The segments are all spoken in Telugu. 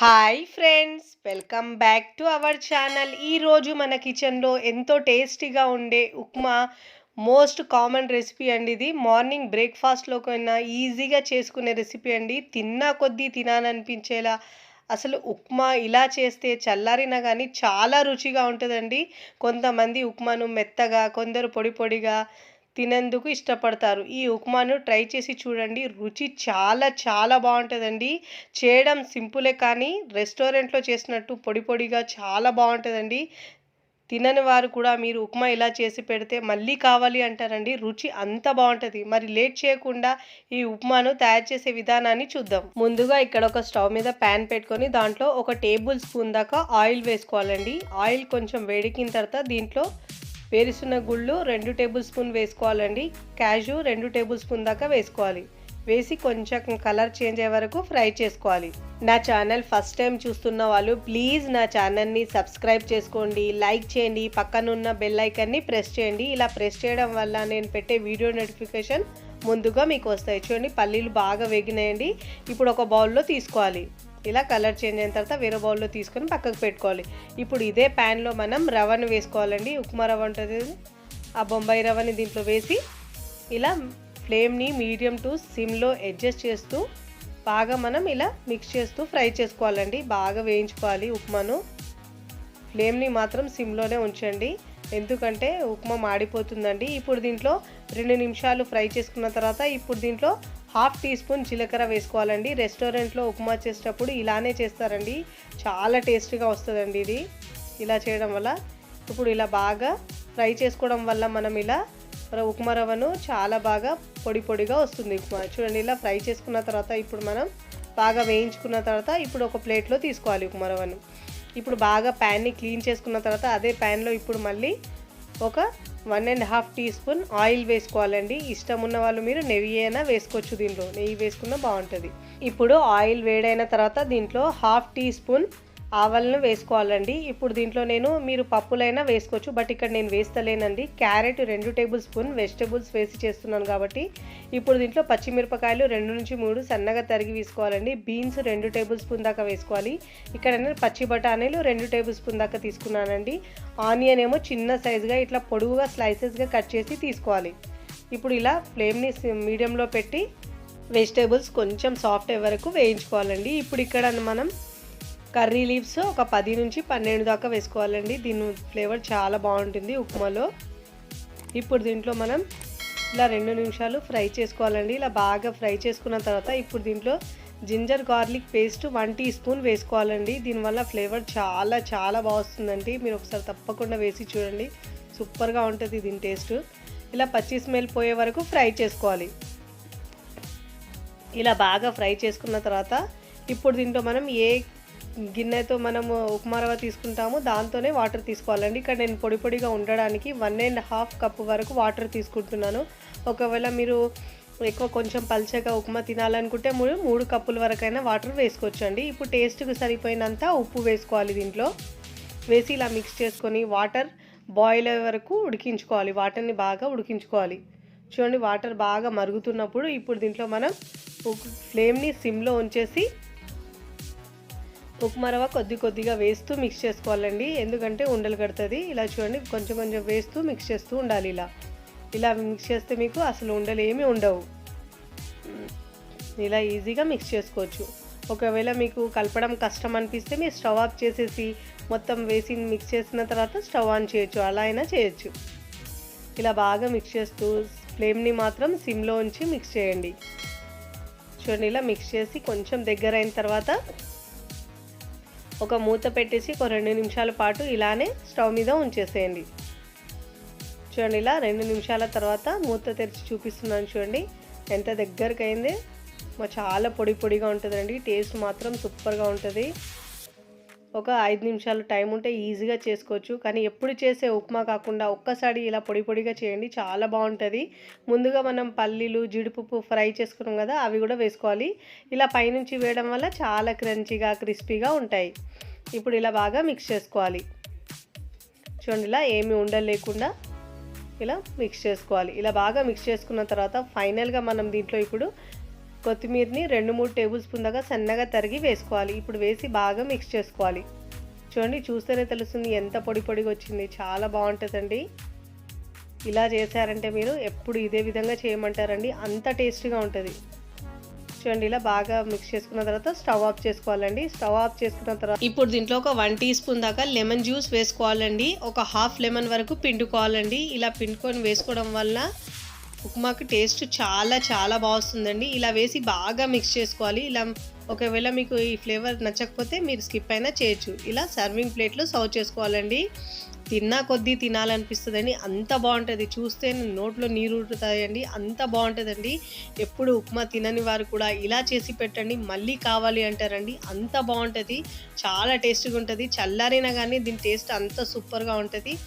Hi friends welcome back to our channel ఈరోజు మన కిచెన్లో ఎంతో టేస్టీగా ఉండే ఉప్మా మోస్ట్ కామన్ రెసిపీ అండి ఇది. మార్నింగ్ బ్రేక్ఫాస్ట్లోకైనా ఈజీగా చేసుకునే రెసిపీ అండి. తిన్నా కొద్దీ తినాలనిపించేలా అసలు ఉప్మా ఇలా చేస్తే చల్లారినా కానీ చాలా రుచిగా ఉంటుందండి. కొంతమంది ఉప్మాను మెత్తగా కొందరు పొడి పొడిగా తినేందుకు ఇష్టపడతారు. ఈ ఉప్మాను ట్రై చేసి చూడండి. రుచి చాలా చాలా బాగుంటుందండి. చేయడం సింపులే కానీ రెస్టారెంట్లో చేసినట్టు పొడి పొడిగా చాలా బాగుంటుందండి. తినని వారు కూడా మీరు ఉప్మా ఇలా చేసి పెడితే మళ్ళీ కావాలి అంటారండి. రుచి అంత బాగుంటుంది. మరి లేట్ చేయకుండా ఈ ఉప్మాను తయారు చేసే విధానాన్ని చూద్దాం. ముందుగా ఇక్కడ ఒక స్టవ్ మీద ప్యాన్ పెట్టుకొని దాంట్లో ఒక టేబుల్ స్పూన్ దాకా ఆయిల్ వేసుకోవాలండి. ఆయిల్ కొంచెం వేడికిన తర్వాత దీంట్లో వేరుసున్న గుళ్ళు రెండు టేబుల్ స్పూన్ వేసుకోవాలండి. క్యాజు రెండు టేబుల్ స్పూన్ దాకా వేసుకోవాలి. వేసి కొంచెం కలర్ చేంజ్ అయ్యే వరకు ఫ్రై చేసుకోవాలి. నా ఛానల్ ఫస్ట్ టైం చూస్తున్న వాళ్ళు ప్లీజ్ నా ఛానల్ని సబ్స్క్రైబ్ చేసుకోండి లైక్ చేయండి పక్కనున్న బెల్ ఐకన్ని ప్రెస్ చేయండి. ఇలా ప్రెస్ చేయడం వల్ల నేను పెట్టే వీడియో నోటిఫికేషన్ ముందుగా మీకు వస్తాయి. చూడండి పల్లీలు బాగా వేగినాయండి. ఇప్పుడు ఒక బౌల్లో తీసుకోవాలి. ఇలా కలర్ చేంజ్ అయిన తర్వాత వేరే బౌల్లో తీసుకొని పక్కకు పెట్టుకోవాలి. ఇప్పుడు ఇదే ప్యాన్లో మనం రవ్వను వేసుకోవాలండి. ఉప్మా రవ్వ ఉంటుంది ఆ బొంబాయి రవ్వని దీంట్లో వేసి ఇలా ఫ్లేమ్ని మీడియం టు సిమ్లో అడ్జస్ట్ చేస్తూ బాగా మనం ఇలా మిక్స్ చేస్తూ ఫ్రై చేసుకోవాలండి. బాగా వేయించుకోవాలి ఉప్మాను. ఫ్లేమ్ని మాత్రం సిమ్లోనే ఉంచండి. ఎందుకంటే ఉప్మా మాడిపోతుందండి. ఇప్పుడు దీంట్లో రెండు నిమిషాలు ఫ్రై చేసుకున్న తర్వాత ఇప్పుడు దీంట్లో హాఫ్ టీ స్పూన్ జీలకర్ర వేసుకోవాలండి. రెస్టారెంట్లో ఉప్మా చేసేటప్పుడు ఇలానే చేస్తారండి. చాలా టేస్టీగా వస్తుందండి ఇది. ఇలా చేయడం వల్ల ఇప్పుడు ఇలా బాగా ఫ్రై చేసుకోవడం వల్ల మనం ఇలా ఉప్మా రవ్వను చాలా బాగా పొడి పొడిగా వస్తుంది ఉప్మా. చూడండి ఇలా ఫ్రై చేసుకున్న తర్వాత ఇప్పుడు మనం బాగా వేయించుకున్న తర్వాత ఇప్పుడు ఒక ప్లేట్లో తీసుకోవాలి ఉప్మా రవ్వను. ఇప్పుడు బాగా ప్యాన్ని క్లీన్ చేసుకున్న తర్వాత అదే ప్యాన్లో ఇప్పుడు మళ్ళీ ఒక one and half teaspoon oil వేసుకోవాలండి. ఇష్టం ఉన్న వాళ్ళు మీరు నెయ్యి అయినా వేసుకోవచ్చు దీంట్లో. నెయ్యి వేసుకున్నా బాగుంటుంది. ఇప్పుడు ఆయిల్ వేడైన తర్వాత దీంట్లో హాఫ్ టీ స్పూన్ ఆవలను వేసుకోవాలండి. ఇప్పుడు దీంట్లో నేను మీరు పప్పులైనా వేసుకోవచ్చు బట్ ఇక్కడ నేను వేస్తలేనండి. క్యారెట్ రెండు టేబుల్ స్పూన్ వెజిటేబుల్స్ వేసి చేస్తున్నాను కాబట్టి ఇప్పుడు దీంట్లో పచ్చిమిరపకాయలు రెండు నుంచి మూడు సన్నగా తరిగి వేసుకోవాలండి. బీన్స్ రెండు టేబుల్ స్పూన్ దాకా వేసుకోవాలి. ఇక్కడ నేను పచ్చి బఠానీలు రెండు టేబుల్ స్పూన్ దాకా తీసుకున్నానండి. ఆనియన్ ఏమో చిన్న సైజుగా ఇట్లా పొడుగుగా స్లైసెస్గా కట్ చేసి తీసుకోవాలి. ఇప్పుడు ఇలా ఫ్లేమ్ని మీడియంలో పెట్టి వెజిటేబుల్స్ కొంచెం సాఫ్ట్ అయ్యే వరకు వేయించుకోవాలండి. ఇప్పుడు ఇక్కడ మనం కర్రీ లీవ్స్ ఒక పది నుంచి పన్నెండు దాకా వేసుకోవాలండి. దీని ఫ్లేవర్ చాలా బాగుంటుంది ఉప్మాలో. ఇప్పుడు దీంట్లో మనం ఇలా రెండు నిమిషాలు ఫ్రై చేసుకోవాలండి. ఇలా బాగా ఫ్రై చేసుకున్న తర్వాత ఇప్పుడు దీంట్లో ginger garlic paste one teaspoon వేసుకోవాలండి. దీనివల్ల ఫ్లేవర్ చాలా చాలా బాగుంటుందండి మీరు ఒకసారి తప్పకుండా వేసి చూడండి. సూపర్గా ఉంటుంది దీని టేస్ట్. ఇలా పచ్చి స్మెల్ పోయే వరకు ఫ్రై చేసుకోవాలి. ఇలా బాగా ఫ్రై చేసుకున్న తర్వాత ఇప్పుడు దీంట్లో మనం ఏ గిన్నెతో మనము ఉప్మా రవ్వ తీసుకుంటాము దాంతోనే వాటర్ తీసుకోవాలండి. ఇక్కడ నేను పొడి పొడిగా ఉండడానికి వన్ అండ్ హాఫ్ కప్ వరకు వాటర్ తీసుకుంటున్నాను. ఒకవేళ మీరు ఎక్కువ కొంచెం పల్చగా ఉప్మా తినాలనుకుంటే మూడు మూడు కప్పుల వరకైనా వాటర్ వేసుకోవచ్చు అండి ఇప్పుడు టేస్ట్కి సరిపోయినంత ఉప్పు వేసుకోవాలి దీంట్లో. వేసి ఇలా మిక్స్ చేసుకొని వాటర్ బాయిల్ అయ్యే వరకు ఉడికించుకోవాలి. వాటర్ని బాగా ఉడికించుకోవాలి. చూడండి వాటర్ బాగా మరుగుతున్నప్పుడు ఇప్పుడు దీంట్లో మనం ఫ్లేమ్ని సిమ్లో ఉంచేసి ఉప్మా రవ్వ కొద్ది కొద్దిగా వేస్తూ మిక్స్ చేసుకోవాలండి. ఎందుకంటే ఉండలు కడుతుంది. ఇలా చూడండి కొంచెం కొంచెం వేస్తూ మిక్స్ చేస్తూ ఉండాలి ఇలా. ఇలా మిక్స్ చేస్తే మీకు అసలు ఉండలు ఏమీ ఉండవు. ఇలా ఈజీగా మిక్స్ చేసుకోవచ్చు. ఒకవేళ మీకు కలపడం కష్టం అనిపిస్తే మీరు స్టవ్ ఆఫ్ చేసేసి మొత్తం వేసి మిక్స్ చేసిన తర్వాత స్టవ్ ఆన్ చేయొచ్చు. అలా అయినా చేయొచ్చు. ఇలా బాగా మిక్స్ చేస్తూ ఫ్లేమ్ని మాత్రం సిమ్లో ఉంచి మిక్స్ చేయండి. చూడండి ఇలా మిక్స్ చేసి కొంచెం దగ్గర అయిన తర్వాత ఒక మూత పెట్టేసి ఒక రెండు నిమిషాల పాటు ఇలానే స్టవ్ మీద ఉంచేసేయండి. చూడండి ఇలా రెండు నిమిషాల తర్వాత మూత తెరిచి చూపిస్తున్నాను చూడండి. ఎంత దగ్గరకు అయింది చాలా పొడి పొడిగా ఉంటుందండి. టేస్ట్ మాత్రం సూపర్గా ఉంటుంది. ఒక ఐదు నిమిషాలు టైం ఉంటే ఈజీగా చేసుకోవచ్చు. కానీ ఎప్పుడు చేసే ఉప్మా కాకుండా ఒక్కసారి ఇలా పొడి పొడిగా చేయండి చాలా బాగుంటుంది. ముందుగా మనం పల్లీలు జీడిపప్పు ఫ్రై చేసుకున్నాం కదా అవి కూడా వేసుకోవాలి. ఇలా పైనుంచి వేయడం వల్ల చాలా క్రంచీగా క్రిస్పీగా ఉంటాయి. ఇప్పుడు ఇలా బాగా మిక్స్ చేసుకోవాలి. చూడండి ఇలా ఏమి ఉండలేకుండా ఇలా మిక్స్ చేసుకోవాలి. ఇలా బాగా మిక్స్ చేసుకున్న తర్వాత ఫైనల్గా మనం దీంట్లో ఇప్పుడు కొత్తిమీరని రెండు మూడు టేబుల్ స్పూన్ దాకా సన్నగా తరిగి వేసుకోవాలి. ఇప్పుడు వేసి బాగా మిక్స్ చేసుకోవాలి. చూడండి చూస్తేనే తెలుస్తుంది ఎంత పొడి పొడిగా వచ్చింది. చాలా బాగుంటుందండి. ఇలా చేశారంటే మీరు ఎప్పుడు ఇదే విధంగా చేయమంటారండి. అంత టేస్టీగా ఉంటుంది. చూడండి ఇలా బాగా మిక్స్ చేసుకున్న తర్వాత స్టవ్ ఆఫ్ చేసుకోవాలండి. స్టవ్ ఆఫ్ చేసుకున్న తర్వాత ఇప్పుడు దీంట్లో ఒక వన్ టీ స్పూన్ దాకా లెమన్ జ్యూస్ వేసుకోవాలండి. ఒక హాఫ్ లెమన్ వరకు పిండుకోవాలండి. ఇలా పిండుకొని వేసుకోవడం వల్ల ఉప్మాకి టేస్ట్ చాలా చాలా బాగుంటుందండి ఇలా వేసి బాగా మిక్స్ చేసుకోవాలి. ఇలా ఒకవేళ మీకు ఈ ఫ్లేవర్ నచ్చకపోతే మీరు స్కిప్ అయినా చేయొచ్చు. ఇలా సర్వింగ్ ప్లేట్లో సర్వ్ చేసుకోవాలండి. తిన్నా కొద్దీ తినాలనిపిస్తుందండి. అంత బాగుంటుంది. చూస్తే నోట్లో నీరు ఉడుతాయండి అంత బాగుంటుందండి. ఎప్పుడు ఉప్మా తినని వారు కూడా ఇలా చేసి పెట్టండి. మళ్ళీ కావాలి అంటారండి. అంత బాగుంటుంది. చాలా టేస్టీగా ఉంటుంది. చల్లారైనా కానీ దీని టేస్ట్ అంత సూపర్గా ఉంటుంది.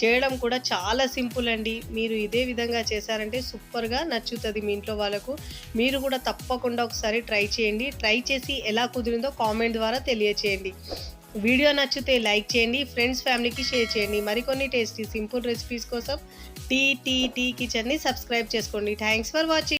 చేయడం కూడా చాలా సింపుల్ అండి. మీరు ఇదే విధంగా చేశారంటే సూపర్గా నచ్చుతుంది మీ ఇంట్లో వాళ్ళకు. మీరు కూడా తప్పకుండా ఒకసారి ట్రై చేయండి. ట్రై చేసి ఎలా కుదిరిందో కామెంట్ ద్వారా తెలియచేయండి. వీడియో నచ్చితే లైక్ చేయండి ఫ్రెండ్స్ ఫ్యామిలీకి షేర్ చేయండి. మరికొన్ని టేస్టీ సింపుల్ రెసిపీస్ కోసం టీ టీ టీ కిచెన్ని సబ్స్క్రైబ్ చేసుకోండి. Thanks for watching.